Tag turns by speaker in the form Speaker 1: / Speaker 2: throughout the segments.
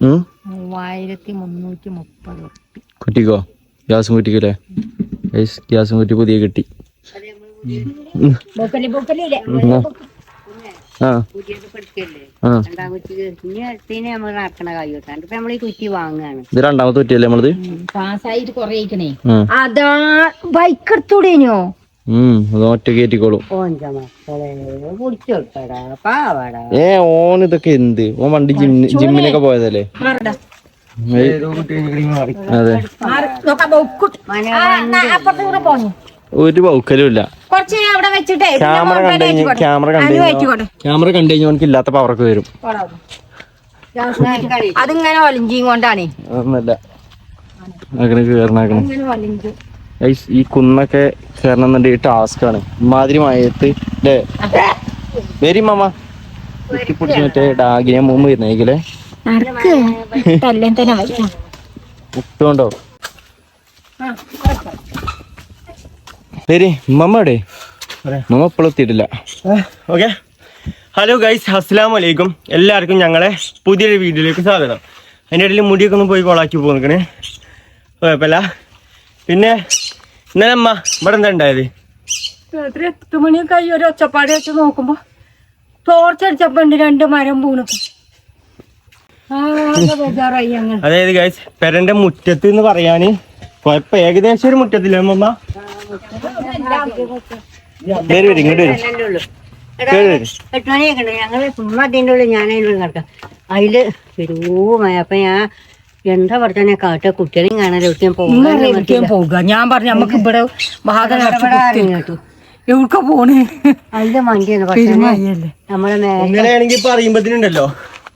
Speaker 1: ഉം?
Speaker 2: മൂവായിരത്തി മുന്നൂറ്റി മുപ്പത് ഉറുപ്പി.
Speaker 1: കുറ്റിക്കോ? ഗ്യാസും കുറ്റിക്കല്ലേ ഗ്യാസും കുറ്റി പുതിയ കിട്ടി. ഇത് രണ്ടാമത്തെ കുറ്റിയല്ലേ നമ്മളത്?
Speaker 2: പാസ്സായിട്ട് കൊറേ. അതാ ബൈക്ക് എടുത്തൂടേനോ?
Speaker 1: ഒറ്റ ഏ ഓൻ ഇതൊക്കെ എന്ത്? ഓൻ വണ്ടി ജിമ്മി ജിമ്മിനൊക്കെ പോയതല്ലേ? അതെ. ഒരു ബൗക്കലും ഇല്ല. ക്യാമറ കണ്ടു ക്യാമറ കണ്ടു ക്യാമറ കണ്ടു കഴിഞ്ഞാൽ അവനക്ക് ഇല്ലാത്ത പവറൊക്കെ വരും.
Speaker 2: അതിങ്ങനെ ഒലിഞ്ചിയും കൊണ്ടാണ്.
Speaker 1: അതൊന്നല്ല. അങ്ങനെ കേറണാക്കണം ഗൈസ് ഈ കുന്നൊക്കെ കയറണം എന്നുണ്ടെങ്കിൽ ടാസ്ക് ആണ്. ഇമാതിരി മയത്ത് അല്ലേ വെരി മാമ. കുത്തിപ്പിടിച്ച് മറ്റേ ഡാഗിനെ മുമ്പ് വരുന്നേക്കില്ലേ
Speaker 2: ഉപ്പുണ്ടോ തല്ലേം തന്നെ വയ്ക്കാം.
Speaker 1: മുട്ടുകൊണ്ടോ വരി മമ്മ എവിടെ? മമ്മ ഇപ്പോഴും എത്തിയിട്ടില്ല.
Speaker 3: ഓക്കെ. ഹലോ ഗൈസ് അസ്സാം വലൈക്കും എല്ലാവർക്കും ഞങ്ങളെ പുതിയൊരു വീഡിയോയിലേക്ക് സ്വാഗതം. അതിന്റെ ഇടയിൽ മുടിയൊക്കെ ഒന്ന് പോയി കൊളാക്കി പോകുന്നേ കുഴപ്പമില്ല. പിന്നെ ഇന്നലെ അമ്മ ഇവിടെ എന്താ ഉണ്ടായത്?
Speaker 2: രാത്രി എട്ട് മണിയൊക്കെ ആയി. ഒരു ഒച്ചപ്പാട് വെച്ച് നോക്കുമ്പോ തോർച്ചടിച്ചപ്പണ്ട് രണ്ട് മരം പൂണു ബേജാറായി
Speaker 3: അതായത് ഗൈസ് പെരന്റെ മുറ്റത്ത് എന്ന് പറയാന് കൊഴപ്പ. ഏകദേശം ഒരു മുറ്റത്തില്ല അമ്മ
Speaker 1: വരി വരി. ഇങ്ങോട്ട് വരും കേറി വരി.
Speaker 2: എട്ട് മണിയൊക്കെ ഉണ്ട് ഞങ്ങൾ ചുമ്മാ അതിന്റെ ഉള്ളിൽ ഉള്ളിൽ കിടക്കാം അതിൽ പെരുമയ അപ്പൊ ഞാൻ എന്താ പറഞ്ഞ? കാട്ട കുട്ടികളെയും കാണാൻ എവിടെയും പോകാൻ
Speaker 4: പോകുക ഞാൻ പറഞ്ഞു നമുക്ക് ഇവിടെ
Speaker 2: മഹാകരാട്ടു
Speaker 4: എവിടെ പോണേ?
Speaker 2: അതിന്റെ മണ്ടിയാണ് പക്ഷേ നമ്മളെ മേലെ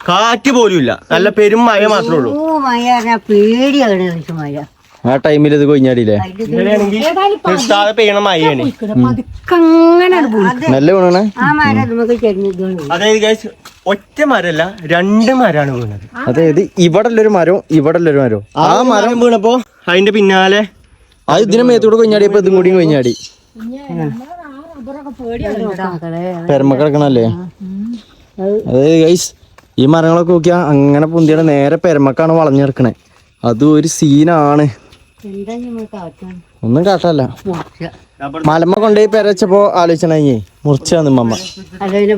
Speaker 3: കാറ്റ് പോലും ഇല്ല നല്ല പെരും മഴ മാത്രമേ ഉള്ളൂ.
Speaker 2: മഴ പേടിയാണ് എനിക്ക് മഴ.
Speaker 1: ആ ടൈമിൽ ഇത് കൊഞ്ഞാടിയില്ലേ
Speaker 3: പെയ്യണ മഴയാണ്.
Speaker 1: നല്ല വീണേ
Speaker 2: ആ മരം നമുക്ക് ചെരിഞ്ഞിട്ടുണ്ട്
Speaker 3: അതായത് ഒറ്റ മരല്ല രണ്ട് മരാണ് വീണത്.
Speaker 1: അതായത് ഇവിടെ ഉള്ളൊരു മരവും ഇവിടെ ഉള്ളൊരു മരവും.
Speaker 3: ആ മരം വീണപ്പോ അതിന്റെ പിന്നാലെ
Speaker 1: അത് ഇതിനെ മേത്തൂടെ കൊഞ്ഞാടിയപ്പോ ഇതും കൂടി കൊഞ്ഞാടി. പെരമ കിടക്കണല്ലേ അതായത് ഗൈസ് ഈ മരങ്ങളൊക്കെ നോക്കിയാ അങ്ങനെ പൊന്തിയുടെ നേരെ പെരമക്കാണ് വളഞ്ഞിറക്കണേ അതും ഒരു സീനാണ്. ഒന്നും കാട്ടല്ല മലമ്മ കൊണ്ടുപോയി പെരച്ചപ്പോ ആലോചന മുറിച്ചാന്ന് മമ്മ
Speaker 2: അതിന്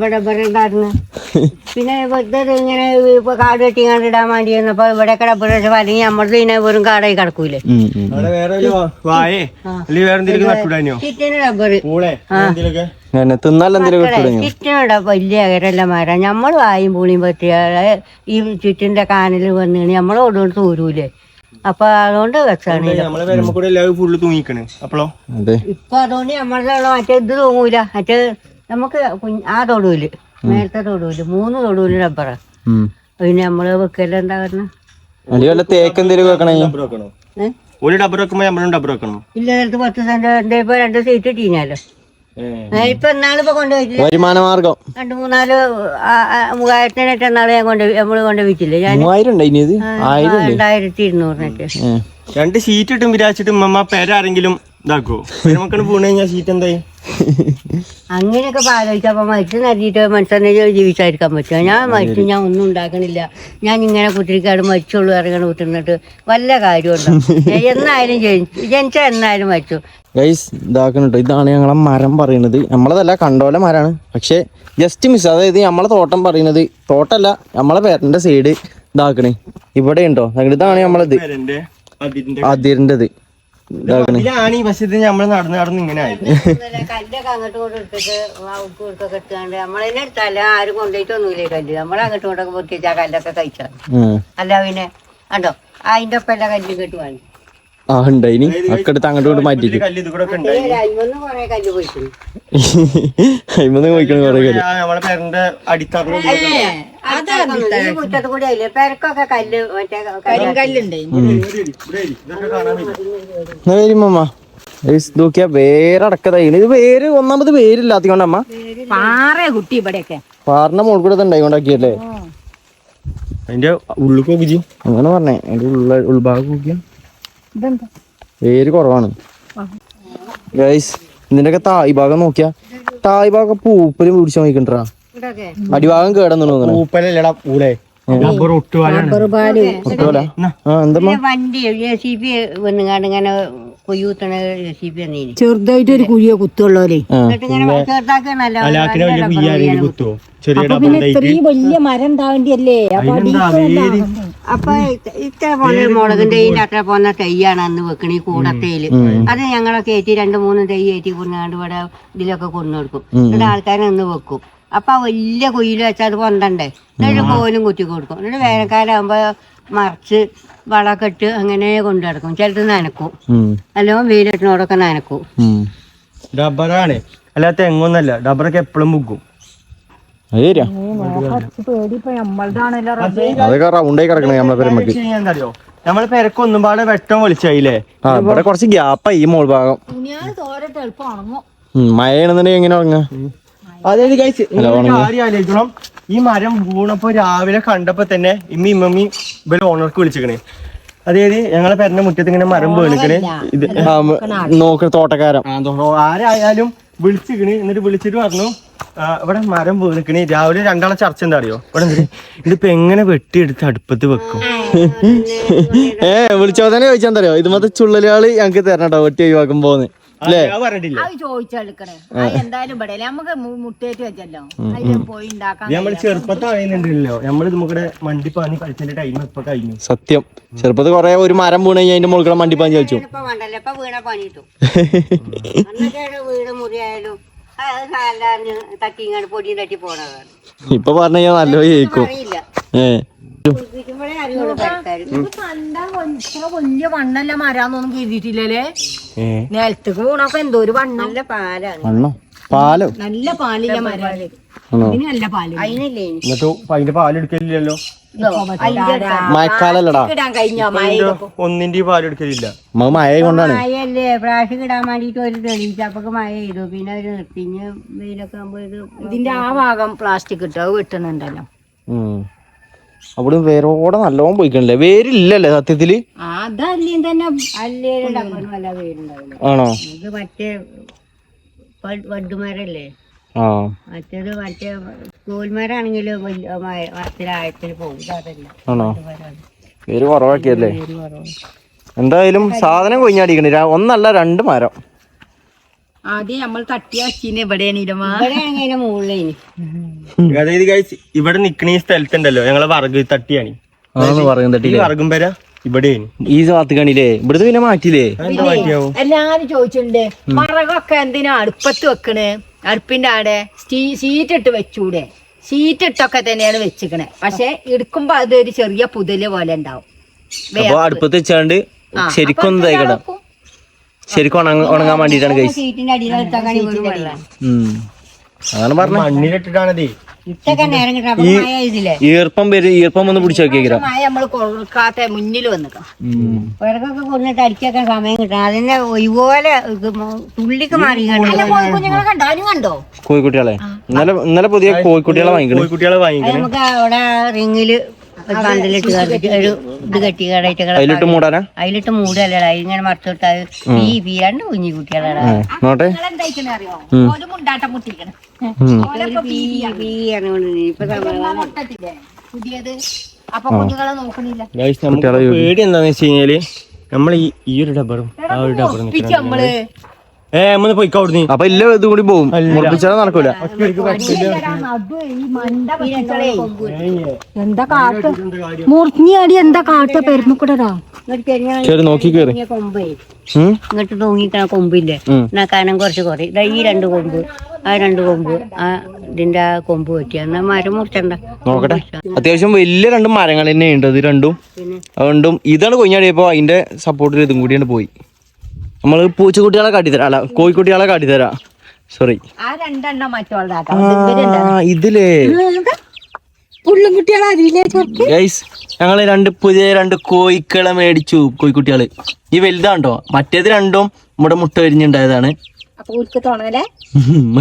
Speaker 2: പിന്നെ വെറുതെ ഇങ്ങനെ ഇപ്പൊ കാട് കെട്ടി കണ്ട് ഇടാൻ വേണ്ടി വന്നപ്പോ ഇവിടെ കിടപ്പ് അല്ലെങ്കിൽ നമ്മളത് ഇങ്ങനെ വെറും കാടായി കിടക്കൂലേ.
Speaker 1: കിട്ടുടങ്ങി
Speaker 2: വലിയ അകരല്ല മരം. നമ്മൾ വായും പൂളിയും പറ്റിയ ഈ ചുറ്റിന്റെ കാനൽ വന്നു തോരൂലേ തൂരൂലേ. അപ്പൊ അതുകൊണ്ട് വെച്ചാണ്
Speaker 3: നമ്മളെ വരുമ്പോ കൂടെ എല്ലാവരും ഫുള്ള് തൂങ്ങിക്കണ്. അപ്പളോ?
Speaker 1: അതെ.
Speaker 2: ഇപ്പൊ അതുകൊണ്ട് നമ്മളെ മറ്റേ ഇത് തൂങ്ങൂല. മറ്റേ നമുക്ക് ആ തൊടുവിൽ നേരത്തെ തൊടുവിൽ മൂന്ന് തൊടുവിൽ റബ്ബറ. പിന്നെ നമ്മൾ വെക്കല എന്താ പറഞ്ഞ?
Speaker 1: അടി തേക്ക് എന്തെങ്കിലും വെക്കണേ?
Speaker 3: വെക്കണോ? ഒരു ഡബർ വെക്കുമ്പോ നമ്മളും ഡബർ വെക്കണം?
Speaker 2: ഇല്ല നേരത്തെ പത്ത് സെന്റ് ഇപ്പൊ രണ്ട് സീറ്റ് ഇട്ടീനാലോ ഇപ്പൊ ഇന്നാളിപ്പോ കൊണ്ടുപോയിട്ടില്ല?
Speaker 1: വരുമാന മാർഗം.
Speaker 2: രണ്ട് മൂന്നാൽ മൂവായിരത്തിനൊക്കെ എന്നാളെ ഞാൻ കൊണ്ട് നമ്മൾ കൊണ്ടുപോയിട്ടില്ലേ ഞാൻ
Speaker 1: മൂവായിരം ഉണ്ട് ഇനി ഇത്? ആയിരം ഉണ്ട്?
Speaker 2: രണ്ടായിരത്തി ഇരുന്നൂറിനൊക്കെ.
Speaker 3: രണ്ട് സീറ്റ് ഇട്ടും വിരാച്ചിട്ടും അമ്മ പേര ആരെങ്കിലും ഇതാക്കോ മക്കൾ പോണ കഴിഞ്ഞാൽ സീറ്റ് എന്തായി?
Speaker 2: അങ്ങനെയൊക്കെ ആലോചിച്ചപ്പോ മരിച്ചു നൽകിയിട്ട് മനുഷ്യനെ ജീവിച്ചായിരിക്കാൻ പറ്റുക ഞാൻ മരിച്ചു ഞാൻ ഒന്നും ഉണ്ടാക്കണില്ല. ഞാൻ ഇങ്ങനെ കുത്തിരിക്കാട് മരിച്ചോളൂ ഇറങ്ങണ കുത്തിരുന്നിട്ട് വല്ല കാര്യമുണ്ടോ എന്നായാലും ജനിച്ചു ജനിച്ച എന്നായാലും മരിച്ചു.
Speaker 1: ഗൈസ് ഇതാക്കണം കേട്ടോ ഇതാണ് ഞങ്ങളെ മരം പറയുന്നത്. നമ്മളതല്ല കണ്ടോലെ മരമാണ് പക്ഷേ ജസ്റ്റ് മിസ് അതായത് നമ്മളെ തോട്ടം പറയുന്നത്. തോട്ടമല്ല നമ്മളെ പേരന്റെ സൈഡ് ഇതാക്കണേ. ഇവിടെ ഉണ്ടോ ഇതാണ് നമ്മളത്. അതിരിന്റെത് ഇതാക്കണേ.
Speaker 3: വശത്ത് നമ്മൾ നടന്ന് നടന്ന് ഇങ്ങനെ ആയി
Speaker 2: കല്ലൊക്കെ അങ്ങോട്ടും എടുത്തിട്ട് എടുത്താണ്ട് നമ്മളതിനെ ആരും കൊണ്ടുപോയിട്ടൊന്നുമില്ലേ കല്ല്. നമ്മൾ അങ്ങോട്ടും ഇങ്ങോട്ടൊക്കെ പൊട്ടിച്ച് ആ കല്ലൊക്കെ കഴിച്ചാൽ. അല്ല പിന്നെ കണ്ടോ? അതിന്റെ ഒപ്പം എല്ലാ കല്ലും കെട്ടുവാണ് വേണം
Speaker 1: ആ ഉണ്ട് ഇനി അക്കെടുത്ത് അങ്ങോട്ട് കൊണ്ട് മാറ്റിക്കും
Speaker 3: കല്ല് ഇത് ഉണ്ടായി
Speaker 2: അയിമന്ന്
Speaker 1: പോയിക്കണ. കൊറേ
Speaker 2: കല്ല്.
Speaker 1: എന്നാ വരും അമ്മ ഗൈസ് നോക്കിയാ വേറെ അടക്കതായി. ഇത് വേര് ഒന്നാമത് വേരില്ലാത്തിക്കൊണ്ട് അമ്മ
Speaker 4: പാറ കുട്ടി ഇവിടെയൊക്കെ.
Speaker 1: പാറിന്റെ മോൾ കൂടെ ഉണ്ടായിക്കൊണ്ടാക്കിയല്ലേ
Speaker 3: അതിന്റെ ഉള്ളു നോക്കി
Speaker 1: അങ്ങനെ പറഞ്ഞേ. അതിന്റെ ഉള്ള ഉൾഭാഗം നോക്കിയാ. വേര് കുറവാണ്. ഗൈസ് ഇതിന്റെയൊക്കെ തായ് ഭാഗം നോക്കിയാ. തായ് ഭാഗം പൂപ്പലും പിടിച്ചു നോക്കിണ്ടാ അടിഭാഗം കേടന്നു
Speaker 3: പൂപ്പലല്ലടാ പൂളെ.
Speaker 4: ചെറുതായിട്ട് ഒരു കുഴിയെ കുത്തുള്ളോലേ.
Speaker 3: വലിയ
Speaker 4: മരം ഉണ്ടാവേണ്ടിയല്ലേ? അപ്പൊ
Speaker 2: അപ്പൊ ഇത്ര പോന്ന മുളകിന്റെ ഇതിന്റെ അത്ര പോന്ന തൈയാണ് അന്ന് വെക്കണ ഈ കൂടത്തേൽ. അത് ഞങ്ങളൊക്കെ ഏറ്റി രണ്ട് മൂന്ന് തൈ ഏറ്റി കൊണ്ടാണ്ട് ഇവിടെ ഇതിലൊക്കെ കൊണ്ടു കൊടുക്കും എന്നിട്ട് ആൾക്കാരെ അന്ന് വെക്കും. അപ്പൊ വലിയ കുയിൽ വെച്ചാൽ അത് പൊന്തണ്ടേ? എന്നിട്ട് കോലും കുത്തി കൊടുക്കും. എന്നിട്ട് വേനൽക്കാലാകുമ്പോ മറിച്ച് വളമൊക്കെ ഇട്ട് അങ്ങനെ കൊണ്ടു നടക്കും ചിലത് നനക്കും. അല്ലോ വെയിലിട്ടിനോടൊക്കെ നനക്കും.
Speaker 1: ഡബറാണ്
Speaker 3: ഡബ്ബറാണ് അല്ലാത്ത എങ്ങൊന്നല്ല ഡബറൊക്കെ എപ്പോഴും മുക്കും.
Speaker 1: അതൊക്കെ റൗണ്ടായി കിടക്കണേ നമ്മളെ പെരുമക്ക്.
Speaker 3: അറിയോ നമ്മളെ പെരക്ക് ഒന്നും പാടെ വെട്ടം വിളിച്ചായില്ലേ?
Speaker 1: ആ ഇവിടെ കുറച്ച് ഗ്യാപ്പായി ഈ മോൾ ഭാഗം. മഴയാണെന്നുണ്ടെങ്കിൽ എങ്ങനെ ഉറങ്ങാ
Speaker 3: അതായത് കാര്യം ആലോചിക്കണം. ഈ മരം വീണപ്പോ രാവിലെ കണ്ടപ്പോ തന്നെ ഇമ്മി ഇമ്മമ്മി ഇവർ ഓണർക്ക് വിളിച്ചിക്കണേ അതായത് ഞങ്ങളെ പെരന്റെ മുറ്റത്ത് ഇങ്ങനെ മരം വീണിക്കണേ ഇത്
Speaker 1: നോക്ക് തോട്ടക്കാരൻ.
Speaker 3: ആരായാലും വിളിച്ചിക്കണ് എന്നിട്ട് വിളിച്ചിട്ട് പറഞ്ഞു ഇവിടെ മരം വീണിക്കണി. രാവിലെ രണ്ടാളെ ചർച്ച എന്താ അറിയോ? ഇവിടെ ഇതിപ്പോ എങ്ങനെ വെട്ടിയെടുത്ത് അടുപ്പത്ത് വെക്കും?
Speaker 1: ഏ വിളിച്ചോ തന്നെ ചോദിച്ചാന്തറിയോ ഇത് മൊത്തം ചുള്ളലാളി ഞങ്ങക്ക് തരണട്ടോ കേട്ടോ വെട്ടി അല്ലേ?
Speaker 3: അത്
Speaker 4: ചോദിച്ചെടുക്കണേ അത് എന്തായാലും ഇവിടെ നമുക്ക് മു- മുട്ടേറ്റ് വെച്ചല്ലോ. അതിൽ പോയി ഉണ്ടാക്കാൻ
Speaker 3: നമ്മൾ നമുക്കിടെ മണ്ടി പാനി കളിച്ചതിന്റെ ടൈം ഇപ്പൊ കഴിഞ്ഞു.
Speaker 1: സത്യം. ചെറുപ്പത്തിൽ കൊറേ ഒരു മരം വീണ് കഴിഞ്ഞാൽ അതിന്റെ മുകളിൽ മണ്ടിപ്പാൻ ചോദിച്ചു
Speaker 2: ഇപ്പൊ വേണ്ടല്ലോ. ഇപ്പൊ വീണ അന്നൊക്കെ വീട് മുറിയായാലും തട്ടി ഇങ്ങോട്ട് പൊടിയും തട്ടി പോണതാണ്
Speaker 1: ഇപ്പൊ പറഞ്ഞ നല്ല ജയിക്കും
Speaker 4: വലിയ വണ്ണല്ല മരാന്നൊന്നും കരുതിയിട്ടില്ലല്ലേ? നിലത്തേക്ക് വീണപ്പോ എന്തോ ഒരു വണ്ണം.
Speaker 2: നല്ല പാലാണ്.
Speaker 1: പാലോ?
Speaker 4: നല്ല പാലില്ല മരാൽ.
Speaker 2: അതിനല്ലേ ഇനി.
Speaker 1: മഴക്കാലല്ലടാ.
Speaker 4: ഇടാൻ കഴിഞ്ഞോ? മഴ
Speaker 3: ഒന്നിന്റെ പാലെടുക്കലില്ല
Speaker 1: നമ്മ മഴ കൊണ്ടാണ്.
Speaker 2: മഴയല്ലേ? പ്രാവശ്യം ഇടാൻ വേണ്ടിട്ട് ഒരു തെളിയിച്ചു അപ്പൊക്കെ മഴ ചെയ്തു പിന്നെ ഒരു നിർത്തിഞ്ഞ് വെയിലൊക്കെ ആകുമ്പോ ഇത്
Speaker 4: ഇതിന്റെ ആ ഭാഗം പ്ലാസ്റ്റിക് ഇട്ടോ. അത് വെട്ടണുണ്ടല്ലോ
Speaker 1: ഉം. അവിടെ വേരോടെ നല്ലോണം പോയിക്കണില്ലേ? വേരില്ലല്ലേ സത്യത്തിൽ?
Speaker 4: ആ, അതല്ലേ തന്നെ
Speaker 2: അല്ലേലും ഡബ്ബറിനും വല്ല വേരുണ്ടാവില്ല?
Speaker 1: ആണോ?
Speaker 2: ഇത് മറ്റേ വഡ്- വഡ്ഡുമരല്ലേ
Speaker 1: ആ.
Speaker 2: മറ്റേത് മറ്റേ വലിയ മ- പോകും.
Speaker 1: വേര് കുറവാക്കിയല്ലേ? എന്തായാലും സാധനം കൊഞ്ഞാടിക്കണേ ഒന്നല്ല രണ്ട് മരം.
Speaker 4: ആദ്യം നമ്മൾ
Speaker 2: ഇവിടെ മുകളിലേനി.
Speaker 3: അതായത് guys, ഇവിടെ നിക്കണ ഈ സ്ഥലത്തുണ്ടല്ലോ. ഞങ്ങളെ വറക് തട്ടിയാണ്. വറകും പെര ഇവിടെയാണ്.
Speaker 1: ഈ സാത്തുകണില്ലേ കണില്ലേ ഇവിടുത്തെ പിന്നെ മാറ്റിയില്ലേ?
Speaker 4: എല്ലാരും ചോദിച്ചിട്ടുണ്ട് മറകൊക്കെ എന്തിനാ അടുപ്പത്ത് വെക്കണേ? അടുപ്പിന്റെ ആടെ സീറ്റ് ഇട്ട് വെച്ചൂടെ. സീറ്റ് ഇട്ടൊക്കെ തന്നെയാണ് വെച്ചിക്കണേ. പക്ഷെ എടുക്കുമ്പോ അതൊരു ചെറിയ പുതൽ പോലെ ഉണ്ടാവും.
Speaker 1: അടുപ്പത്ത് വെച്ചാണ്ട് ശരിക്കും തേക്കണം ശരിക്കും ഉണങ്ങ- ഉണങ്ങാൻ വേണ്ടിട്ടാണ് അങ്ങനെ പറഞ്ഞു
Speaker 3: മണ്ണിലിട്ടിട്ടാണതേ
Speaker 1: ഈർപ്പം വരും ഈർപ്പം ഒന്ന് പിടിച്ചു നോക്കിയാ
Speaker 4: നമ്മൾ നമ്മൾ കൊടുക്കാത്ത മുന്നിൽ വന്നിക്കണം.
Speaker 2: പിറകൊക്കെ കൊണ്ടിട്ട് അടിച്ചേക്കാൻ സമയം കിട്ടണം. അതിന്റെ ഇതുപോലെ തുള്ളിക്ക് മാറി
Speaker 4: കുഞ്ഞുങ്ങളെ കണ്ടോ? കണ്ടോ?
Speaker 1: കോഴിക്കുട്ടികളെ. ഇന്നലെ ഇന്നലെ പുതിയ കോഴിക്കുട്ടികളെ വാങ്ങിക്കണേ.
Speaker 2: നമുക്ക് അവിടെ റിങ്ങിൽ
Speaker 1: അതിലിട്ട് മൂടാനാ?
Speaker 2: അതിലിട്ട് മൂടല്ലടാ. ഇങ്ങനെ മറച്ചിട്ട് ഈ പീ കുഞ്ഞു
Speaker 1: ഏ, നോട്ടെ.
Speaker 4: അറിയോ? മുണ്ടാട്ടം മുട്ടിക്കണം
Speaker 3: പേടി എന്താന്ന് വെച്ച് കഴിഞ്ഞാൽ നമ്മൾ ഈ ഈ ഒരു ഡബറും ആ ഒരു ഡബറും ഏ നമ്മൾ പോയിക്കോ അവിടുന്ന്.
Speaker 1: അപ്പൊ ഇല്ല ഇത് കൂടി പോവും. മുറിപ്പിച്ചാലും നടക്കൂല.
Speaker 4: നടു ഈ മണ്ട പറ്റിച്ചോളേ. എന്താ കാട്ട്? മുറിഞ്ഞാടി എന്താ കാട്ട?
Speaker 1: നോക്കി കേറി.
Speaker 2: കൊമ്പേ. ഇങ്ങോട്ട് തൂങ്ങിക്കണ കൊമ്പില്ലേ. എന്നാ കനം കുറച്ച് കുറയും ഇതാ ഈ രണ്ട് കൊമ്പ്. ആ രണ്ട് കൊമ്പ് ആ ഇതിന്റെ ആ കൊമ്പ് പറ്റിയ. എന്നാ മരം മുറിച്ചണ്ട.
Speaker 1: നോക്കട്ടെ. അത്യാവശ്യം വലിയ രണ്ട് മരങ്ങൾ തന്നെ ഉണ്ട്. ഇത് രണ്ടും അതുകൊണ്ടും ഇതാണ് കൊഞ്ഞാടിയപ്പോ അതിന്റെ സപ്പോർട്ടിൽ ഇതും കൂടിയാണ് പോയി. നമ്മൾ പൂച്ചക്കുട്ടികളെ കാട്ടിത്തരാം. അല്ല കോഴിക്കുട്ടികളെ കാട്ടിത്തരാം. സോറി
Speaker 4: ആ രണ്ടെണ്ണം മറ്റോളതാ
Speaker 1: ആ ഇതിലേ.
Speaker 4: ഞങ്ങൾ
Speaker 1: ഗൈസ് രണ്ട് പുതിയ രണ്ട് കോഴിക്കളെ മേടിച്ചു കോഴിക്കുട്ടികൾ. ഈ വലുതാണ്ടോ? മറ്റേത് രണ്ടും നമ്മുടെ മുട്ട വരിഞ്ഞുണ്ടായതാണ്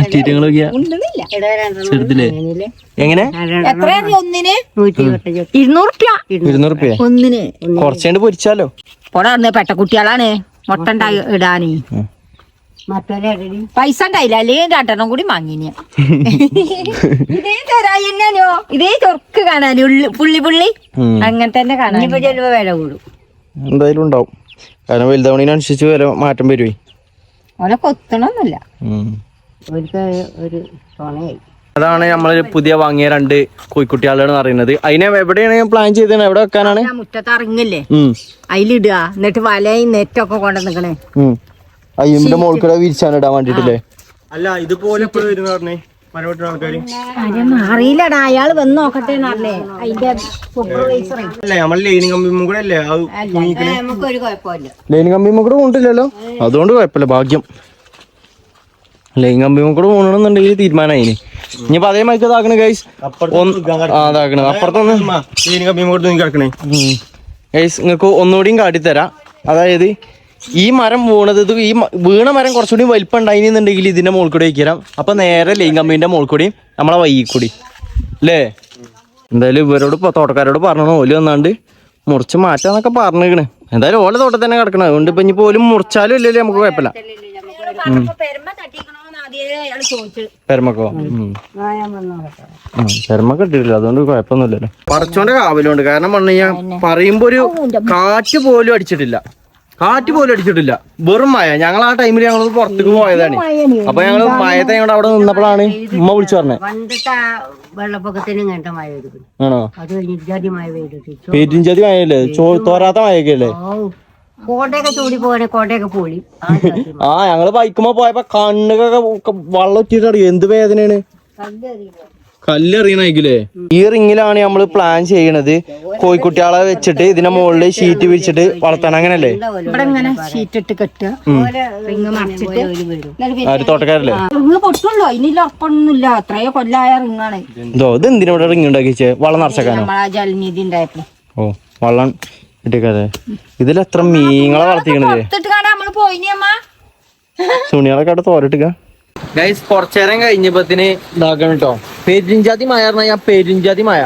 Speaker 1: ചെറുതില്ലേ എങ്ങനെ?
Speaker 4: ഇരുന്നൂറ്
Speaker 1: ഇരുന്നൂറ് റുപ്യ. പൊരിച്ചാലോ?
Speaker 4: പൊടാ പെട്ട കുട്ടികളാണ് മുട്ട ഉണ്ടായി ഇടാന് പൈസ ഉണ്ടായില്ല. അല്ലെങ്കിൽ രണ്ടെണ്ണം കൂടി വാങ്ങിനി. ഇതേ തരായി തന്നെയാണോ ഇതേ ചൊർക്ക് കാണാൻ ഉള്ളി പുള്ളി പുള്ളി.
Speaker 1: അങ്ങനത്തെ
Speaker 4: അങ്ങനെ തന്നെ കാണാൻ
Speaker 2: ഇപ്പൊ ചിലപ്പോ വില കൂടും.
Speaker 1: എന്തായാലും ഉണ്ടാവും. കാരണം വലുതാവണതിനനുസരിച്ച് വില മാറ്റം വരുവേ.
Speaker 4: ഓനെ കൊത്തണമൊന്നുമില്ല
Speaker 2: ഒരു ഒരു തുണയായി.
Speaker 1: അതാണ് നമ്മൾ പുതിയ വാങ്ങിയ രണ്ട് കോഴിക്കുട്ടികളാണ് പറയുന്നത്. അതിനെ എവിടെയാണ് പ്ലാൻ ചെയ്തത്? എവിടെ വെക്കാനാണ്?
Speaker 4: മുറ്റത്ത് ഇറങ്ങില്ലേ? അതിലിടുക. എന്നിട്ട് വലയും നെറ്റൊക്കെ കൊണ്ടു നിക്കണേ
Speaker 1: അയ്യന്റെ മോൾക്കൂടെ വിരിച്ചാനിടാൻ വിരിച്ചാണ് ഇടാൻ വേണ്ടിട്ടില്ലേ
Speaker 3: അല്ല ഇതുപോലെ
Speaker 4: അറിയില്ലടാ അയാൾ വന്ന് നോക്കട്ടെ
Speaker 1: ലൈൻ കമ്പിയും കൂടെ കൊണ്ടില്ലല്ലോ. അതുകൊണ്ട് കുഴപ്പമില്ല ഭാഗ്യം. ലൈൻ കമ്പിയും കൂടെ പോകണമെന്നുണ്ടെങ്കിൽ തീരുമാനമായി ഇനിയിപ്പോ അതേ മൈക്ക് ഇതാക്കണ ഗൈസ് ആ ഇതാക്കണ. അപ്പുറത്തൊന്ന്
Speaker 3: ലൈനിങ് കമ്പി കൂടെ കിടക്കണേ.
Speaker 1: ഗൈസ് നിങ്ങൾക്ക് ഒന്നുകൂടിയും കാട്ടിത്തരാം. അതായത് ഈ മരം വീണത് ഇത് ഈ വീണ മരം കുറച്ചുകൂടി വലിപ്പം ഉണ്ടായിരുന്നുണ്ടെങ്കിൽ ഇതിന്റെ മുകളിൽ കൂടി വയ്ക്കാം അപ്പൊ നേരെ ലൈൻ കമ്പീന്റെ മുകളിൽ കൂടി നമ്മളെ വൈകി കൂടി. അല്ലേ? എന്തായാലും ഇവരോട് ഇപ്പൊ തോട്ടക്കാരോട് പറഞ്ഞു ഓൽ വന്നാണ്ട് മുറിച്ച് മാറ്റാന്നൊക്കെ പറഞ്ഞേക്കണ് എന്തായാലും ഓല തോട്ടത്തിൽ തന്നെ കിടക്കണം. അതുകൊണ്ട് ഇപ്പൊ ഇനി പോലും മുറിച്ചാലും ഇല്ലല്ലേ നമുക്ക് കുഴപ്പമില്ല. പെരമക്കോ? കിട്ടിയില്ല അതുകൊണ്ട് കുഴപ്പമൊന്നുമില്ലല്ലോ. പറച്ചോന്റെ കാവലുണ്ട്. കാരണം പറഞ്ഞു കഴിഞ്ഞാൽ പറയുമ്പോ ഒരു കാറ്റ് പോലും അടിച്ചിട്ടില്ല. കാറ്റ് പോലും അടിച്ചിട്ടില്ല. വെറും മഴ. ഞങ്ങൾ ആ ടൈമിൽ ഞങ്ങൾ പുറത്തേക്ക് പോയതാണ്. അപ്പൊ ഞങ്ങൾ മഴത്തെ ഞങ്ങളുടെ അവിടെ നിന്നപ്പോഴാണ് ഉമ്മ വിളിച്ചു പറഞ്ഞത്. ആണോ?
Speaker 2: പേരിഞ്ചാതി ജാതി
Speaker 1: മഴയല്ലേ? തോരാത്ത മഴയൊക്കെ അല്ലേ
Speaker 2: കോട്ടയൊക്കെ ചൂടി പോകണേ കോട്ടയൊക്കെ പോളി. ആ
Speaker 1: ഞങ്ങൾ ബൈക്കുമ്പോ പോയപ്പോ കണ്ണുകൊക്കെ വെള്ളം ഇട്ടിട്ടറിയോ എന്ത് വേദനയാണ്. കല്ലെറിയണേക്കില്ലേ ഈ റിങ്ങിലാണ് നമ്മൾ പ്ലാൻ ചെയ്യണത്. കോഴിക്കുട്ടികളെ വെച്ചിട്ട് ഇതിന്റെ മുകളിൽ ഷീറ്റ് വിരിച്ചിട്ട് വളർത്താൻ അങ്ങനല്ലേ
Speaker 4: ഇവിടെ ഇങ്ങനെ ഷീറ്റ് ഇട്ട് കെട്ടുക. റിങ് മറിച്ചിട്ട്.
Speaker 1: തോട്ടക്കാരല്ലേ?
Speaker 4: റിങ് പൊട്ടുള്ളൂ ഇനി ഉറപ്പൊന്നുമില്ല. അത്രയോ കൊല്ലായ റിങ്ങാണ്
Speaker 1: ഇതോ ഇത് എന്തിനാ ഇവിടെ റിങ് ഉണ്ടാക്കി വെച്ചേ വള്ളം നിറച്ചേക്കാനോ?
Speaker 4: ജലനിധി ഉണ്ടായപ്പോ.
Speaker 1: ഓ വള്ളം ഇട്ടേക്കാതെ ഇതിൽ എത്ര മീങ്ങളെ വളർത്തിക്കണത്?
Speaker 4: സുണികളൊക്കെ കാണാൻ നമ്മൾ പോയിനി അമ്മ.
Speaker 1: തുണികളൊക്കെ അവിടെ തോരട്ടുക ഗൈസ് കുറച്ചേരം കഴിഞ്ഞപ്പത്തിന് ഇതാക്കണം കേട്ടോ പെരിഞ്ചാതി മഴ പറഞ്ഞാൽ ഞാൻ പെരിഞ്ചാതി മഴ.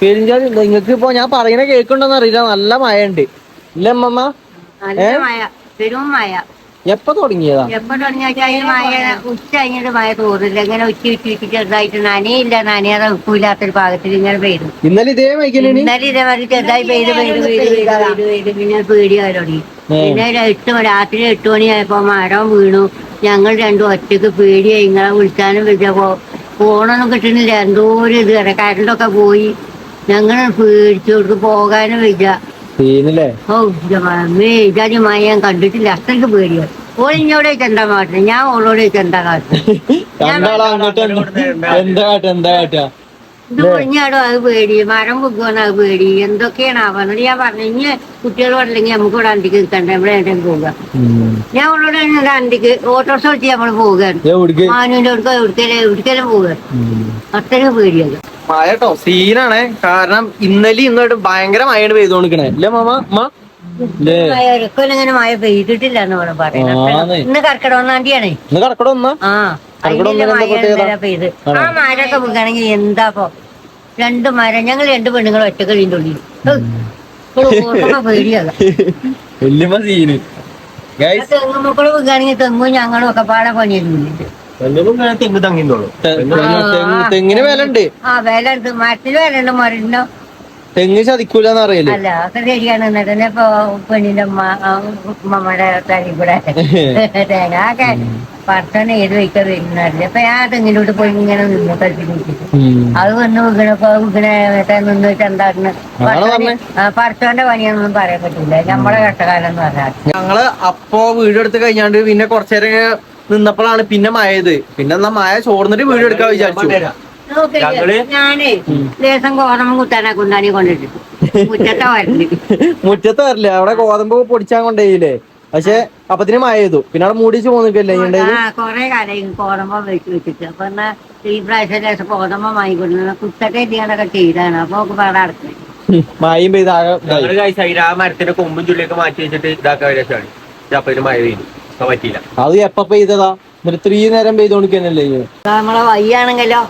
Speaker 1: പെരിഞ്ചാതി നിങ്ങൾക്ക് ഇപ്പൊ ഞാൻ പറയണ കേൾക്കുണ്ടോന്ന് അറിയില്ല. നല്ല മഴ ഉണ്ട് ഇല്ല അമ്മമ്മ.
Speaker 2: പെരും മഴ.
Speaker 1: എപ്പോ തുടങ്ങിയതാ?
Speaker 2: എപ്പോ തുടങ്ങിയാൽ മഴ ഉച്ച കഴിഞ്ഞിട്ട് മഴ തോറില്ല ഇങ്ങനെ ഉച്ച ഉച്ച ഉച്ച ചെറുതായിട്ട് നനയില്ല. നനയാതെ ഉപ്പില്ലാത്തൊരു പാകത്തിൽ ഇങ്ങനെ പെയ്തു.
Speaker 1: ഇന്നലെ ഇതേ മൈക്കലാണ്
Speaker 2: ഇന്നലെ ഇതേമാതിരി ചെറുതായി പെയ്ത് പെയ്ത് പെയ്ത് പെയ്ത് പെയ്ത് പിന്നെ പേടിയായി തുടങ്ങി. പിന്നെ ഒരു എട്ട് മണി രാത്രി എട്ട് മണിയായപ്പോ മരം വീണു. ഞങ്ങൾ രണ്ടും ഒറ്റയ്ക്ക് പേടിയായി. ഇങ്ങളെ വിളിച്ചാലും വിളിച്ചപ്പോ ഫോണൊന്നും കിട്ടുന്നില്ല. എന്തോ ഒരു ഇത്. കറണ്ടൊക്കെ പോയി. ഞങ്ങൾ പേടിച്ചോട്ട് പോകാനും വെച്ച
Speaker 1: സീനല്ലേ
Speaker 2: ഓ അമ്മേ ഇതാദ്യം മായ ഞാൻ കണ്ടിട്ടില്ല. അത്രയ്ക്ക് പേടിയോ. ചോദിച്ചാ എന്താ മാറ്റുന്നത് ഞാൻ ഓളോട് എന്താ കാട്ടുന്നത് ഇത് അത് പേടി. മരം പൊക്കുവാണ് അത് പേടി. എന്തൊക്കെയാണ് ആവുന്നത് ഞാൻ പറഞ്ഞു ഇനി കുട്ടികൾ പറഞ്ഞില്ലെങ്കിൽ നമുക്ക് ഇവിടെ അന്തിക്ക് നിൽക്കണ്ട? ഇവിടെ എവിടെയും പോവുക. ഞാൻ അവളോട് ഇവിടെ അണ്ടിക്ക് ഓട്ടോറിക്ഷ വെച്ച് നമ്മൾ പോവുകയാണ് മാനുവിന്റെ അടുക്ക എവിടേക്കലും എവിടേക്കലും പോവുക അത്രയും പേടിയത്
Speaker 1: മഴ കേട്ടോ സീനാണ്. കാരണം ഇന്നലെ ഇന്നോട്ട് ഭയങ്കര മഴയാണ് പെയ്തു കൊണ്ടിരിക്കണേ അല്ലേ മാമ? അമ്മ
Speaker 2: ഒരിക്കലും ഇങ്ങനെ മഴ പെയ്തിട്ടില്ല എന്ന് ഇവിടെ പറയുന്നത്
Speaker 1: ആന്നേ.
Speaker 2: ഇന്ന് കർക്കിടക ഒന്നാം? തീയതിയാണേ
Speaker 1: ഇന്ന് കടക്കട ഒന്നാ
Speaker 2: ആ പെയ്ത് വീണെങ്കിൽ എന്താപ്പോ രണ്ട് മരം ഞങ്ങൾ രണ്ട് പെണ്ണുങ്ങൾ ഒറ്റയ്ക്ക് ഇതിന്റെ ഉള്ളിൽ. പേടിയാകാം തെങ്ങുമക്കൾ തെങ്ങും ഞങ്ങളും ഒക്കെ പാടെ
Speaker 3: ഇങ്ങനെ തെങ്ങ് തങ്ങിന്നോളൂ.
Speaker 1: തെങ്ങിന് വില ഉണ്ട്
Speaker 2: ആ വില ഉണ്ട് മരത്തിൽ വില ഉണ്ട് മരണ്ടോ
Speaker 1: തെങ്ങ് ചതിക്കൂലെന്ന് അറിയില്ല
Speaker 2: അല്ല ഒക്കെ ശരിയാണ്. എന്നിട്ട് തന്നെ ഇപ്പൊ പെണ്ണിന്റെ ഉമ്മ ആ, ഉമ്മമ്മയുടെ തലയിൽ കൂടെ തേങ്ങ ഒക്കെ പർത്തന്നെ ഏത് വയ്ക്കാൻ അപ്പൊ ഞാൻ തെങ്ങിലോട്ട് പോയി ഇങ്ങനെ നിന്ന് കളിച്ചു അത് വന്ന് വീണപ്പോ വീണ നിന്ന് പറയാൻ പറ്റില്ല നമ്മളെ കഷ്ടകാലം എന്ന് പറഞ്ഞാൽ.
Speaker 1: ഞങ്ങൾ അപ്പോ വീട് എടുത്ത് കഴിഞ്ഞാണ്ട് പിന്നെ കുറച്ചേരം നിന്നപ്പോഴാണ് പിന്നെ മഴയത് പിന്നെ എന്നാ മഴ ചോർന്നിട്ട് വീഡിയോ എടുക്കാൻ വിചാരിച്ചു.
Speaker 2: ഞാനേ ലേസം ഗോതമ്പ് കുത്താനെ കൊണ്ടാണി കൊണ്ടിട്ട്. മുറ്റത്തെ വരൽ.
Speaker 1: മുറ്റത്ത് വരില്ലേ അവിടെ ഗോതമ്പ് പൊടിച്ചാൻ കൊണ്ടേയില്ലേ പക്ഷെ അപ്പത്തിന് മഴ ചെയ്തു പിന്നെ അവിടെ മൂടിച്ച് പോന്നിക്കല്ലേ
Speaker 2: ആ കൊറേ കാലം ഗോതമ്പ് വെച്ച് വെച്ചിട്ട്. അപ്പൊ എന്നാ ഈ പ്രാവശ്യം ലേസം ഗോതമ്പ വാങ്ങിക്കൊണ്ടു കുത്തൊക്കെ ഇടിയാണൊക്കെ ചെയ്താണ്. അപ്പൊ ഒക്കെ പാടെ അടക്കും
Speaker 1: മഴയും പെയ്ത് ആകെ ഇതായി.
Speaker 3: ഞങ്ങൾ ആ മരത്തിന്റെ കൊമ്പും ചുള്ളിയൊക്കെ മാറ്റി വെച്ചിട്ട് ഇതാക്കാൻ വിചാരിച്ചാണ് അപ്പൊ മഴ പെയ്തു പറ്റിയില്ല.
Speaker 1: അത് എപ്പ പെയ്തതാ? എന്നിട്ട് ഇത്രയും നേരം പെയ്തോണ്ടിക്കന്നല്ലേ
Speaker 2: നമ്മളെ വയ്യാണെങ്കിലോ?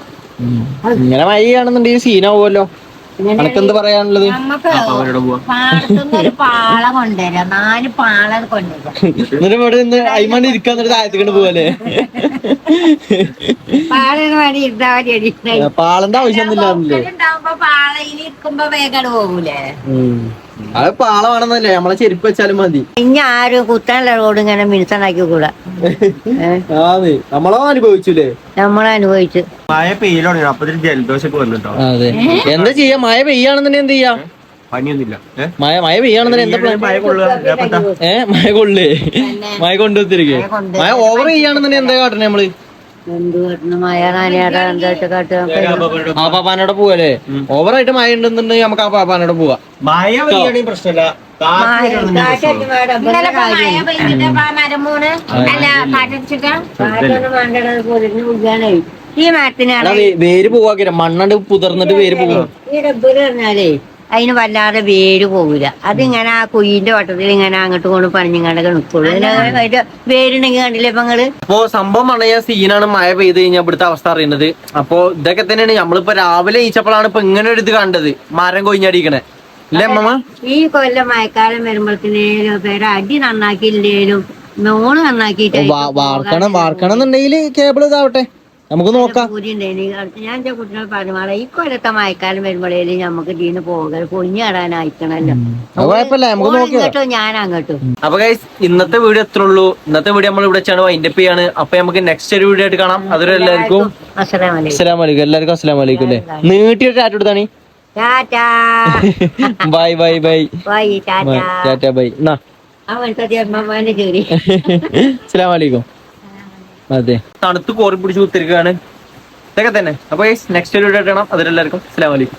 Speaker 1: ഇങ്ങനെ മഴയാണെന്നുണ്ടെങ്കിൽ സീനാവുമല്ലോ. എന്ത് പറയാനുള്ളത്?
Speaker 4: പാള കൊണ്ടുവരാം. നാല് പാള കൊണ്ടുവരാം.
Speaker 1: എന്നിട്ട് ഇവിടെ നിന്ന് അയിമാണ്ട് ഇരിക്കാൻ
Speaker 2: മതി എണീറ്റ്.
Speaker 1: പാളന്റെ ആവശ്യം
Speaker 4: ഒന്നുമില്ല പാളയിൽ ഇരിക്കുമ്പോ വേഗം പോകൂലേ?
Speaker 1: അത് പാളമാണെന്നല്ലേ നമ്മളെ ചെരുപ്പ് വെച്ചാലും മതി.
Speaker 2: ഇനി ആരും കുത്താനുള്ള റോഡ് ഇങ്ങനെ മിനുസണാക്കി കൂടാ
Speaker 1: ആന്ന്. നമ്മളോ അനുഭവിച്ചില്ലേ
Speaker 2: നമ്മളനുഭവിച്ച്
Speaker 3: മഴ പെയ്യലാണ് അപ്പൊ ജലദോഷമൊക്കെ വന്നിട്ടോ?
Speaker 1: അതെ. എന്താ ചെയ്യാ? മഴ പെയ്യാണെന്നുണ്ടെങ്കിൽ എന്ത് ചെയ്യാ?
Speaker 3: പനിയൊന്നുമില്ല.
Speaker 1: മഴ മഴ പെയ്യാണെന്നുണ്ടെങ്കിൽ എന്താ പ്ലാൻ?
Speaker 3: മഴ ഇതേപ്പത്താ?
Speaker 1: ഏ? മഴ കൊള്ളേ. മഴ കൊണ്ടുവത്തിരിക്കേ മഴ ഓവർ ചെയ്യാണെന്നുണ്ടെങ്കിൽ എന്താ കാട്ടണേ
Speaker 2: നമ്മൾ?
Speaker 1: ആ പാപ്പാനോടെ പോവല്ലേ? ഓവറായിട്ട് മഴ ഉണ്ടെന്നുണ്ടെങ്കിൽ നമുക്ക് ആ പാപ്പാനോടെ പോവാ.
Speaker 3: മഴ പ്രശ്നമില്ല.
Speaker 2: ഈ മരത്തിനാണ്
Speaker 1: വേര് പോവാ മണ്ണണ്ട് പുതിർന്നിട്ട് വേര് പോവാ.
Speaker 2: ഈ ഡബ്ബിൽ പറഞ്ഞാലേ അതിന് വല്ലാതെ വേര് പോകില്ല അതിങ്ങനെ ആ കുയിന്റെ വട്ടത്തിൽ ഇങ്ങനെ അങ്ങോട്ട് കൊണ്ട് പണിഞ്ഞങ്ങാണ്ടൊക്കെ നിൽക്കുള്ളൂ അതിന്റെ വേരുണ്ടെങ്കിൽ കണ്ടില്ലേ ഇപ്പൊ നിങ്ങൾ?
Speaker 1: അപ്പോ സംഭവം പറഞ്ഞ സീനാണ് മഴ പെയ്ത് കഴിഞ്ഞാൽ ഇവിടുത്തെ അവസ്ഥ അറിയുന്നത്. അപ്പോ ഇതൊക്കെ തന്നെയാണ് നമ്മളിപ്പോ രാവിലെ ഈച്ചപ്പോഴാണ് ഇപ്പൊ ഇങ്ങനെ ഒരു ഇത് കണ്ടത്. മരം കൊയിഞ്ഞടിക്കണേ
Speaker 2: ഈ കൊല്ലം മഴക്കാലം വരുമ്പോഴത്തേനും പേര് അടി നന്നാക്കിയില്ലേലും നോണ് നന്നാക്കിയിട്ട്
Speaker 1: വാർക്കണം വാർക്കണം എന്നുണ്ടെങ്കിൽ കേബിൾ ഇതാവട്ടെ. നമുക്ക് നോക്കാം.
Speaker 2: ഞാൻ എന്റെ കുട്ടിനോട് പറഞ്ഞു ഈ കൊല്ലത്തെ മഴക്കാലം വരുമ്പോഴേലും നമുക്ക് ഇതിന് പോകൽ പൊഞ്ഞിടാനായിക്കണല്ലോ ഇങ്ങോട്ടും ഞാൻ അങ്ങോട്ടും.
Speaker 1: അപ്പൊ ഗൈസ് ഇന്നത്തെ വീഡിയോ എത്ര ഉള്ളൂ. ഇന്നത്തെ വീഡിയോ നമ്മൾ ഇവിടെ വെച്ചാണ് വൈൻഡപ്പ് ചെയ്യാണ്. അപ്പൊ നമുക്ക് നെക്സ്റ്റ് ഒരു വീഡിയോ ആയിട്ട് കാണാം. അതൊരു എല്ലാവർക്കും അസ്സലാം വലൈക്കും എല്ലാവർക്കും അസ്സലാം വലൈക്കും അല്ലേ നീട്ടിയിട്ട് ടാറ്റ. എടുത്താണ് bye bye. Bye
Speaker 2: bye tata
Speaker 1: bye. അസ്സലാം വലൈക്കും തണുത്ത് കോറി പിടിച്ച് കുത്തിരിക്കുകയാണ്. ഇതൊക്കെ തന്നെ. അപ്പൊ നെക്സ്റ്റ് വീഡിയോ ഇടണം അതിലെല്ലാവർക്കും അസ്സലാം വലൈക്കും